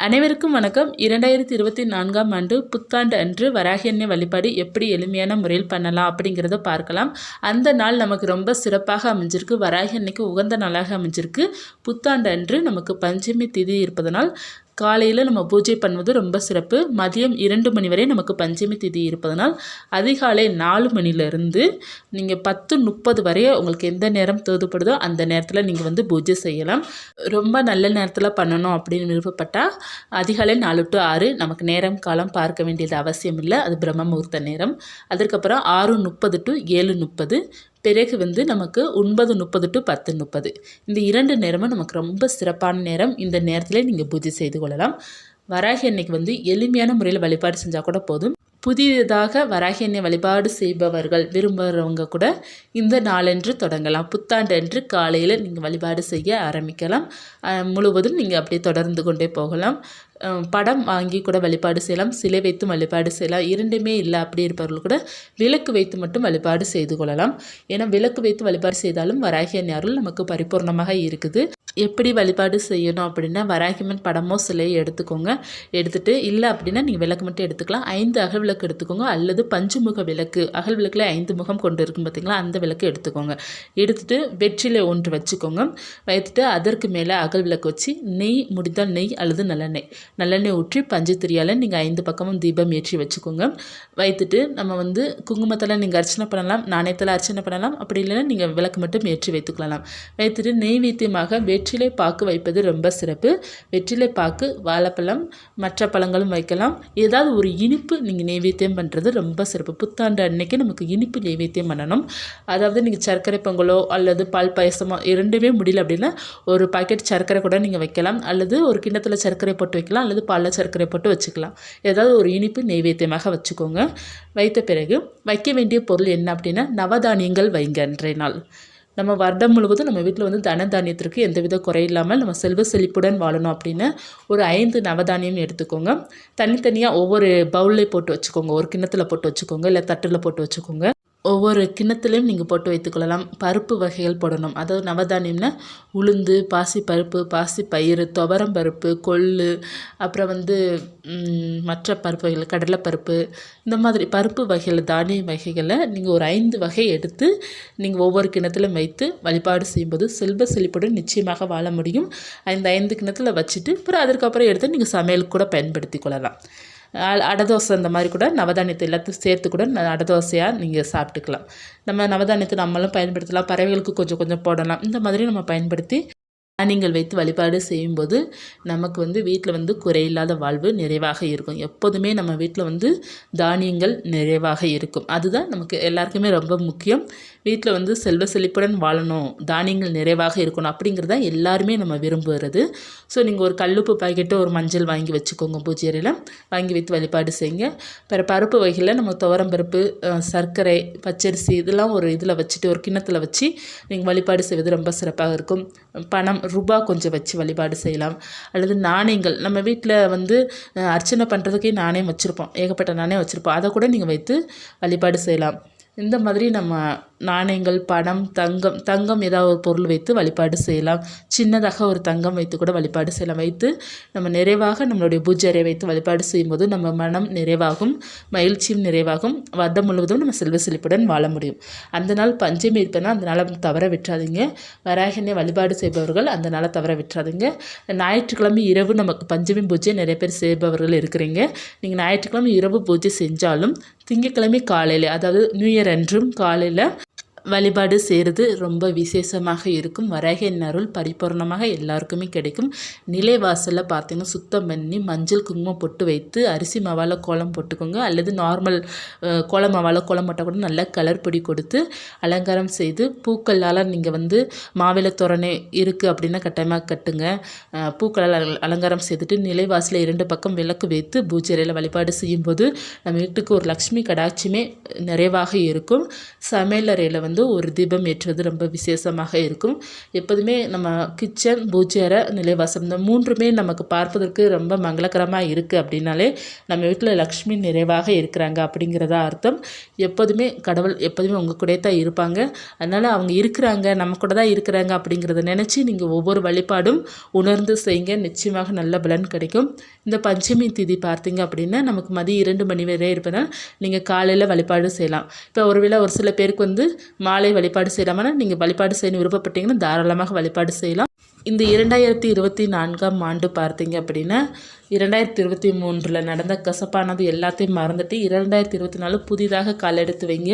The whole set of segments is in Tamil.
அனைவருக்கும் வணக்கம். இரண்டாயிரத்தி இருபத்தி நான்காம் ஆண்டு புத்தாண்டு அன்று வராகி வழிபாடு எப்படி எளிமையான முறையில் பண்ணலாம் அப்படிங்கிறத பார்க்கலாம். அந்த நாள் நமக்கு ரொம்ப சிறப்பாக அமைஞ்சிருக்கு. வராகி அன்னைக்கு உகந்த நாளாக அமைஞ்சிருக்கு. புத்தாண்டு அன்று நமக்கு பஞ்சமி திதி இருப்பதனால் காலையில் நம்ம பூஜை பண்ணுவது ரொம்ப சிறப்பு. மதியம் இரண்டு மணி வரை நமக்கு பஞ்சமி திதி இருப்பதனால் அதிகாலை நாலு மணிலேருந்து நீங்கள் பத்து முப்பது வரை உங்களுக்கு எந்த நேரம் தேவைப்படுதோ அந்த நேரத்தில் நீங்கள் வந்து பூஜை செய்யலாம். ரொம்ப நல்ல நேரத்தில் பண்ணணும் அப்படின்னு விருப்பப்பட்டால் அதிகாலை நாலு டு ஆறு நமக்கு நேரம் காலம் பார்க்க வேண்டியது அவசியம் இல்லை அது பிரம்ம முகூர்த்த நேரம். அதற்கப்புறம் ஆறு முப்பது டு ஏழு முப்பது. பிறகு வந்து நமக்கு ஒன்பது முப்பது டு பத்து முப்பது. இந்த இரண்டு நேரமும் நமக்கு ரொம்ப சிறப்பான நேரம். இந்த நேரத்தில் நீங்கள் பூஜை செய்து கொள்ளலாம். வராகி அன்னைக்கு வந்து எளிமையான முறையில் வழிபாடு செஞ்சால் கூட போதும். புதியதாக வராகி வழிபாடு செய்பவர்கள் விரும்புகிறவங்க கூட இந்த நாளன்று தொடங்கலாம். புத்தாண்டன்று காலையில் நீங்கள் வழிபாடு செய்ய ஆரம்பிக்கலாம். முழுவதும் நீங்கள் அப்படியே தொடர்ந்து கொண்டே போகலாம். படம் வாங்கி கூட வழிபாடு செய்யலாம். சிலை வைத்து வழிபாடு செய்யலாம். இரண்டுமே இல்லை அப்படி இருப்பவர்கள் கூட விளக்கு வைத்து மட்டும் வழிபாடு செய்து கொள்ளலாம். ஏன்னா விளக்கு வைத்து வழிபாடு செய்தாலும் வராகி அருள் நமக்கு பரிபூர்ணமாக இருக்குது. எப்படி வழிபாடு செய்யணும் அப்படின்னா வராகிமன் படமோ சிலையை எடுத்துக்கோங்க. எடுத்துகிட்டு இல்லை அப்படின்னா நீங்கள் விளக்கு மட்டும் எடுத்துக்கலாம். ஐந்து அகல் விளக்கு எடுத்துக்கோங்க. அல்லது பஞ்சுமுக விளக்கு. அகல் விளக்கில் ஐந்து முகம் கொண்டு இருக்கும் பார்த்திங்களா அந்த விளக்கு எடுத்துக்கோங்க. எடுத்துகிட்டு வெற்றிலை ஒன்று வச்சுக்கோங்க. வைத்துட்டு அதற்கு மேலே அகல் விளக்கு வச்சு நெய் முடிந்தால் நெய் அல்லது நல்லெண்ணெய். நல்லெண்ணெய் ஊற்றி பஞ்சு திரியால் நீங்கள் ஐந்து பக்கமும் தீபம் ஏற்றி வச்சுக்கோங்க. வைத்துட்டு நம்ம வந்து குங்குமத்தில் நீங்கள் அர்ச்சனை பண்ணலாம். நாணயத்தில் அர்ச்சனை பண்ணலாம். அப்படி இல்லைன்னா நீங்கள் விளக்கு மட்டும் ஏற்றி வைத்துக்கொள்ளலாம். வைத்துட்டு நெய்வேத்தியமாக வெற்றிலை பாக்கு வைப்பது ரொம்ப சிறப்பு. வெற்றிலை பாக்கு வாழைப்பழம் மற்ற பழங்களும் வைக்கலாம். ஏதாவது ஒரு இனிப்பு நீங்கள் நெய்வேத்தியம் பண்ணுறது ரொம்ப சிறப்பு. புத்தாண்டு அன்னைக்கு நமக்கு இனிப்பு நெய்வேத்தியம் பண்ணணும். அதாவது நீங்கள் சர்க்கரை பொங்கலோ அல்லது பால் பாயசமோ இரண்டுமே முடியல அப்படின்னா ஒரு பாக்கெட் சர்க்கரை கூட நீங்கள் வைக்கலாம். அல்லது ஒரு கிண்ணத்தில் சர்க்கரை போட்டு வைக்கலாம். அல்லது பாலில் சர்க்கரை போட்டு வச்சுக்கலாம். ஏதாவது ஒரு இனிப்பு நெய்வேத்தியமாக வச்சுக்கோங்க. வைத்த பிறகு வைக்க வேண்டிய பொருள் என்ன அப்படின்னா நவதானியங்கள் வைங்க அன்றைய நாள். நம்ம வருடம் முழுவதும் நம்ம வீட்டில் வந்து தனதானியத்திற்கு எந்தவித குறையில்லாமல் நம்ம செல்வ செழிப்புடன் வாழணும் அப்படின்னு ஒரு ஐந்து நவதானியம் எடுத்துக்கோங்க. தனித்தனியாக ஒவ்வொரு பவுல்லே போட்டு வச்சுக்கோங்க. ஒரு கிண்ணத்தில் போட்டு வச்சுக்கோங்க. இல்லை தட்டில் போட்டு வச்சுக்கோங்க. ஒவ்வொரு கிண்ணத்துலேயும் நீங்கள் போட்டு வைத்துக்கொள்ளலாம். பருப்பு வகைகள் போடணும். அதாவது நவதானியம்னா உளுந்து பாசி பருப்பு பாசி பயிறு துவரம் பருப்பு கொள்ளு அப்புறம் வந்து மற்ற பருப்பு வகைகள் கடலைப்பருப்பு இந்த மாதிரி பருப்பு வகைகள் தானிய வகைகளை நீங்கள் ஒரு ஐந்து வகை எடுத்து நீங்கள் ஒவ்வொரு கிணத்துலையும் வைத்து வழிபாடு செய்யும்போது செல்வ செழிப்புடன் நிச்சயமாக வாழ முடியும். இந்த ஐந்து கிணத்துல வச்சுட்டு அப்புறம் அதற்கப்புறம் எடுத்து நீங்கள் சமையலுக்கு கூட பயன்படுத்தி கொள்ளலாம். அடதோசை இந்த மாதிரி கூட நவதானியத்தை எல்லாத்தையும் சேர்த்து கூட அடதோசையாக நீங்கள் சாப்பிட்டுக்கலாம். நம்ம நவதானியத்தை நம்மளும் பயன்படுத்தலாம். பறவைகளுக்கு கொஞ்சம் கொஞ்சம் போடலாம். இந்த மாதிரி நம்ம பயன்படுத்தி தானியங்கள் வைத்து வழிபாடு செய்யும்போது நமக்கு வந்து வீட்டில் வந்து குறையில்லாத வாழ்வு நிறைவாக இருக்கும். எப்போதுமே நம்ம வீட்டில் வந்து தானியங்கள் நிறைவாக இருக்கும். அதுதான் நமக்கு எல்லாருக்குமே ரொம்ப முக்கியம். வீட்டில் வந்து செல்வ செழிப்புடன் வாழணும் தானியங்கள் நிறைவாக இருக்கணும் அப்படிங்கிறத எல்லாருமே நம்ம விரும்புகிறது ஸோ நீங்கள் ஒரு கல்லுப்பு பாக்கெட்டு ஒரு மஞ்சள் வாங்கி வச்சுக்கோங்க பூஜை வாங்கி வைத்து வழிபாடு செய்யுங்க. பிற பருப்பு வகையில் நம்ம துவரம் பருப்பு சர்க்கரை பச்சரிசி இதெல்லாம் ஒரு இதில் வச்சுட்டு ஒரு கிண்ணத்தில் வச்சு நீங்கள் வழிபாடு செய்வது ரொம்ப சிறப்பாக இருக்கும். பணம் ரூபா கொஞ்சம் வச்சு வழிபாடு செய்யலாம். அல்லது நாணயங்கள் நம்ம வீட்டில் வந்து அர்ச்சனை பண்ணுறதுக்கே நாணயம் வச்சுருப்போம். ஏகப்பட்ட நாணயம் வச்சுருப்போம். அதை கூட நீங்கள் வைத்து வழிபாடு செய்யலாம். இந்த மாதிரி நம்ம நாணயங்கள் பணம் தங்கம் தங்கம் ஏதாவது ஒரு பொருள் வைத்து வழிபாடு செய்யலாம். சின்னதாக ஒரு தங்கம் வைத்து கூட வழிபாடு செய்யலாம். வைத்து நம்ம நிறைவாக நம்மளுடைய பூஜை வைத்து வழிபாடு செய்யும்போது நம்ம மனம் நிறைவாகும் மகிழ்ச்சியும் நிறைவாகும். வருடம் முழுவதும் நம்ம செல்வ செழிப்புடன் வாழ முடியும். அந்த நாள் பஞ்சமி இருப்பேன்னா அந்த நாளை தவற விட்டுறாதீங்க. வராகினை வழிபாடு செய்பவர்கள் அந்த நாளை தவற விட்டுறாதீங்க. ஞாயிற்றுக்கிழமை இரவு நமக்கு பஞ்சமி பூஜை நிறைய பேர் செய்பவர்கள் இருக்கிறீங்க. நீங்கள் ஞாயிற்றுக்கிழமை இரவு பூஜை செஞ்சாலும் திங்கட்கிழமை காலையில் அதாவது நியூ இயர் அன்றும் காலையில் வழிபாடு செய்கிறது ரொம்ப விசேஷமாக இருக்கும். வரகன் அருள் பரிபூர்ணமாக எல்லாருக்குமே கிடைக்கும். நிலைவாசலில் பார்த்தீங்கன்னா சுத்தம் பண்ணி மஞ்சள் குங்குமம் பொட்டு வைத்து அரிசி மவால கோலம் போட்டுக்கோங்க. அல்லது நார்மல் கோலம் மவால கோலம் போட்டால் கூட நல்லா கலர் பொடி கொடுத்து அலங்காரம் செய்து பூக்களால் நீங்கள் வந்து மாவிளை தோரணை இருக்குது அப்படின்னா கட்டாயமாக கட்டுங்க. பூக்களால் அலங்காரம் செய்துட்டு நிலைவாசலில் இரண்டு பக்கம் விளக்கு வைத்து பூஜையில் வழிபாடு செய்யும்போது நம்ம வீட்டுக்கு ஒரு லக்ஷ்மி கடாட்சியுமே நிறைவாக இருக்கும். சமையலறையில் வந்து வந்து ஒரு தீபம் ஏற்றுவது ரொம்ப விசேஷமாக இருக்கும். எப்போதுமே நம்ம கிச்சன் பூஜை நிலைவாசம் இந்த மூன்றுமே நமக்கு பார்ப்பதற்கு ரொம்ப மங்களகரமாக இருக்குது அப்படின்னாலே நம்ம வீட்டில் லக்ஷ்மி நிறைவாக இருக்கிறாங்க அப்படிங்கிறதா அர்த்தம். எப்போதுமே கடவுள் எப்போதுமே உங்கள் கூட தான் இருப்பாங்க. அதனால் அவங்க இருக்கிறாங்க நம்ம கூட தான் இருக்கிறாங்க அப்படிங்கிறத நினச்சி நீங்கள் ஒவ்வொரு வழிபாடும் உணர்ந்து செய்யுங்க. நிச்சயமாக நல்ல பலன் கிடைக்கும். இந்த பஞ்சமி திதி பார்த்தீங்க அப்படின்னா நமக்கு மதியம் இரண்டு மணி வரை இருப்பதால் நீங்கள் காலையில் வழிபாடு செய்யலாம். இப்போ ஒருவேளை ஒரு சில பேருக்கு வந்து மாலை வழிபாடு செய்யலாமா நீங்கள் வழிபாடு செய்யணும் விருப்பப்பட்டீங்கன்னா தாராளமாக வழிபாடு செய்யலாம். இந்த இரண்டாயிரத்தி இருபத்தி நான்காம் ஆண்டு பார்த்தீங்க அப்படின்னா இரண்டாயிரத்தி இருபத்தி மூன்றில் நடந்த கசப்பானது எல்லாத்தையும் மறந்துட்டு இரண்டாயிரத்தி இருபத்தி நாலு புதிதாக காலெடுத்து வைங்க.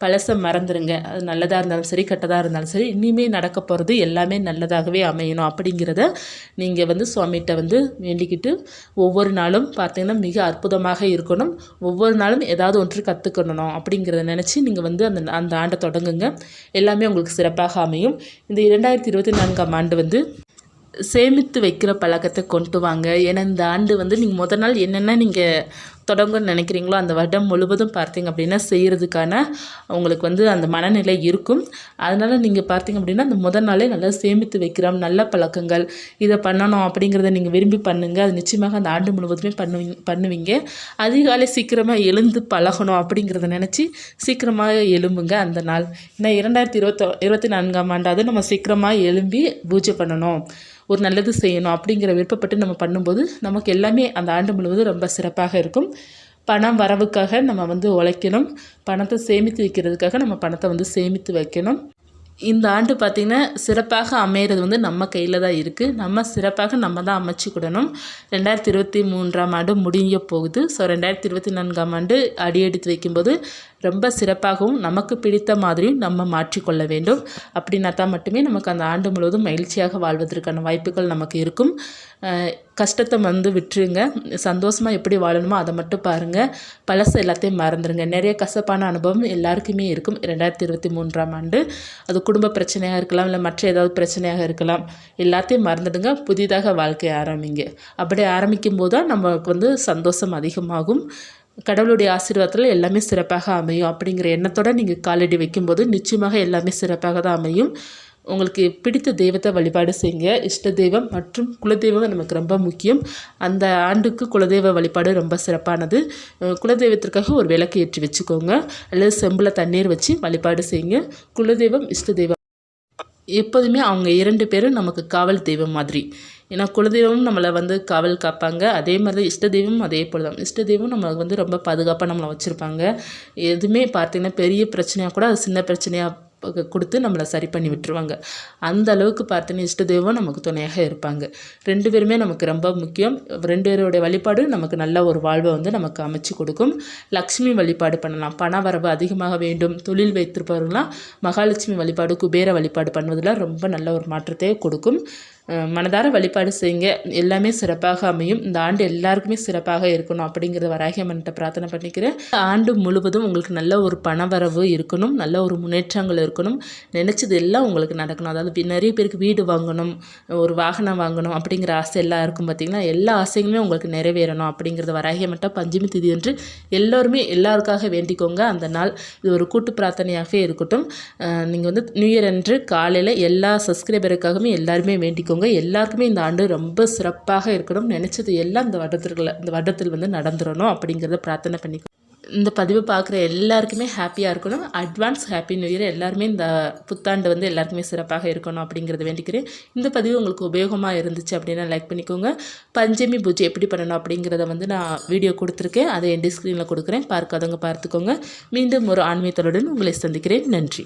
பழசை மறந்துடுங்க அது நல்லதாக இருந்தாலும் சரி கெட்டதாக இருந்தாலும் சரி இனிமேல் நடக்க போகிறது எல்லாமே நல்லதாகவே அமையணும் அப்படிங்கிறத நீங்கள் வந்து சுவாமிகிட்ட வந்து வேண்டிக்கிட்டு ஒவ்வொரு நாளும் பார்த்தீங்கன்னா மிக அற்புதமாக இருக்கணும். ஒவ்வொரு நாளும் ஏதாவது ஒன்று கற்றுக்கணும் அப்படிங்கிறத நினச்சி நீங்கள் வந்து அந்த அந்த ஆண்டை தொடங்குங்க. எல்லாமே உங்களுக்கு சிறப்பாக அமையும். இந்த இரண்டாயிரத்தி இருபத்தி நான்காம் ஆண்டு வந்து வந்து சேமித்து வைக்கிற பழக்கத்தை கொண்டு வாங்க. ஏன்னா இந்த ஆண்டு வந்து நீங்கள் முத நாள் என்னென்ன நீங்கள் தொடங்கும்னு நினைக்கிறீங்களோ அந்த வருடம் முழுவதும் பார்த்தீங்க அப்படின்னா செய்கிறதுக்கான உங்களுக்கு வந்து அந்த மனநிலை இருக்கும். அதனால் நீங்கள் பார்த்தீங்க அப்படின்னா அந்த முதல் நாளே நல்லா சேமித்து வைக்கிறோம். நல்ல பழக்கங்கள். இதை பண்ணணும் அப்படிங்கிறத நீங்கள் விரும்பி பண்ணுங்கள் அது நிச்சயமாக அந்த ஆண்டு முழுவதுமே பண்ணுவீங்க பண்ணுவீங்க. அதிகாலை சீக்கிரமாக எழுந்து பழகணும் அப்படிங்கிறத நினச்சி சீக்கிரமாக எழும்புங்க அந்த நாள். ஏன்னா இரண்டாயிரத்தி இருபத்தோ இருபத்தி நான்காம் ஆண்டாவது நம்ம சீக்கிரமாக எழும்பி பூஜை பண்ணணும். ஒரு நல்லது செய்யணும் அப்படிங்கிற விருப்பப்பட்டு நம்ம பண்ணும்போது நமக்கு எல்லாமே அந்த ஆண்டு முழுவதும் ரொம்ப சிறப்பாக இருக்கும். பணம் வரவுக்காக நம்ம வந்து உழைக்கணும். பணத்தை சேமித்து வைக்கிறதுக்காக நம்ம பணத்தை வந்து சேமித்து வைக்கணும். இந்த ஆண்டு பார்த்திங்கன்னா சிறப்பாக அமையிறது வந்து நம்ம கையில் தான் இருக்குது நம்ம சிறப்பாக நம்ம தான் அமைச்சிக்கிடணும் ரெண்டாயிரத்தி இருபத்தி மூன்றாம் ஆண்டு முடிய போகுது. ஸோ ரெண்டாயிரத்தி இருபத்தி நான்காம் ஆண்டு அடியெடுத்து வைக்கும்போது ரொம்ப சிறப்பாகவும் நமக்கு பிடித்த மாதிரியும் நம்ம மாற்றிக்கொள்ள வேண்டும். அப்படின்னா தான் மட்டுமே நமக்கு அந்த ஆண்டு முழுவதும் மகிழ்ச்சியாக வாழ்வதற்கான வாய்ப்புகள் நமக்கு இருக்கும். கஷ்டத்தை வந்து விட்டுருங்க. சந்தோஷமாக எப்படி வாழணுமோ அதை மட்டும் பாருங்கள் பழசு எல்லாத்தையும் மறந்துடுங்க நிறைய கசப்பான அனுபவம் எல்லாருக்குமே இருக்கும். ரெண்டாயிரத்தி இருபத்தி மூன்றாம் ஆண்டு. அது குடும்ப பிரச்சனையாக இருக்கலாம் இல்லை மற்ற ஏதாவது பிரச்சனையாக இருக்கலாம். எல்லாத்தையும் மறந்துடுங்க. புதிதாக வாழ்க்கையை ஆரம்பிங்க. அப்படி ஆரம்பிக்கும் போது தான் நமக்கு வந்து சந்தோஷம் அதிகமாகும். கடவுளுடைய ஆசீர்வாதத்தில் எல்லாமே சிறப்பாக அமையும் அப்படிங்கிற எண்ணத்தோடு நீங்கள் காலடி வைக்கும்போது நிச்சயமாக எல்லாமே சிறப்பாக தான் அமையும். உங்களுக்கு பிடித்த தெய்வத்தை வழிபாடு செய்யுங்க. இஷ்ட தெய்வம் மற்றும் குலதெய்வம் நமக்கு ரொம்ப முக்கியம். அந்த ஆண்டுக்கு குலதெய்வ வழிபாடு ரொம்ப சிறப்பானது. குலதெய்வத்திற்காக ஒரு விளக்கு ஏற்றி வச்சுக்கோங்க. அல்லது செம்பில் தண்ணீர் வச்சு வழிபாடு செய்யுங்க. குலதெய்வம் இஷ்ட தெய்வம். எப்போதுமே அவங்க இரண்டு பேரும் நமக்கு காவல் தெய்வம் மாதிரி. ஏன்னா குலதெய்வமும் நம்மளை வந்து காவல் காப்பாங்க. அதே மாதிரி தான் இஷ்ட தெய்வமும் அதே போல் தான். இஷ்ட தெய்வம் நம்மளுக்கு வந்து ரொம்ப பாதுகாப்பாக நம்மளை வச்சுருப்பாங்க. எதுவுமே பார்த்திங்கன்னா பெரிய பிரச்சனையாக கூட அது சின்ன பிரச்சனையாக கொடுத்து நம்மளை சரி பண்ணி விட்டுருவாங்க. அந்த அளவுக்கு பார்த்தீங்கன்னா இஷ்ட தெய்வம் நமக்கு துணையாக இருப்பாங்க. ரெண்டு பேருமே நமக்கு ரொம்ப முக்கியம். ரெண்டு பேருடைய வழிபாடு நமக்கு நல்ல ஒரு வாழ்வை வந்து நமக்கு அமைச்சு கொடுக்கும். லக்ஷ்மி வழிபாடு பண்ணலாம். பண வரவு அதிகமாக வேண்டும். தொழில் வைத்திருப்பவர்களாம் மகாலட்சுமி வழிபாடு குபேர வழிபாடு பண்ணுவதில் ரொம்ப நல்ல ஒரு மாற்றத்தை கொடுக்கும். மனதார வழிபாடு செய்யுங்க. எல்லாமே சிறப்பாக அமையும். இந்த ஆண்டு எல்லாருக்குமே சிறப்பாக இருக்கணும் அப்படிங்கிறத வராகியம்மன்ட்ட பிரார்த்தனை பண்ணிக்கிறேன். ஆண்டு முழுவதும் உங்களுக்கு நல்ல ஒரு பணவரவு இருக்கணும். நல்ல ஒரு முன்னேற்றங்கள் இருக்கணும். நினச்சது எல்லாம் உங்களுக்கு நடக்கணும். அதாவது நிறைய பேருக்கு வீடு வாங்கணும் ஒரு வாகனம் வாங்கணும் அப்படிங்கிற ஆசை எல்லாம் இருக்கும் பார்த்திங்கன்னா எல்லா ஆசைகளுமே உங்களுக்கு நிறைவேறணும் அப்படிங்கிறத வராகியமட்ட பஞ்சமி திதி என்று எல்லோருமே எல்லாருக்காக வேண்டிக்கோங்க. அந்த நாள் இது ஒரு கூட்டு பிரார்த்தனையாகவே இருக்கட்டும். நீங்கள் வந்து நியூ இயர் அன்று காலையில் எல்லா சப்ஸ்கிரைபருக்காகவுமே எல்லாருமே வேண்டிக்கோங்க. வச்சுக்கோங்க எல்லாருக்குமே இந்த ஆண்டு ரொம்ப சிறப்பாக இருக்கணும் நினச்சது எல்லாம் இந்த வருடத்தில் இந்த வருடத்தில் வந்து நடந்துடணும் அப்படிங்கிறத பிரார்த்தனை பண்ணிக்கோ இந்த பதிவு பார்க்குற எல்லாருக்குமே ஹாப்பியாக இருக்கணும். அட்வான்ஸ் ஹாப்பி நியூ இயர் எல்லாருமே இந்த புத்தாண்டு வந்து எல்லாருக்குமே சிறப்பாக இருக்கணும் அப்படிங்கிறத வேண்டிக்கிறேன். இந்த பதிவு உங்களுக்கு உபயோகமாக இருந்துச்சு அப்படின்னா லைக் பண்ணிக்கோங்க. பஞ்சமி பூஜை எப்படி பண்ணணும் அப்படிங்கிறத வந்து நான் வீடியோ கொடுத்துருக்கேன். அதை என் ஸ்க்ரீனில் கொடுக்குறேன். பார்க்காதவங்க பார்த்துக்கோங்க. மீண்டும் ஒரு ஆன்மீகத்தலுடன் உங்களை சந்திக்கிறேன். நன்றி.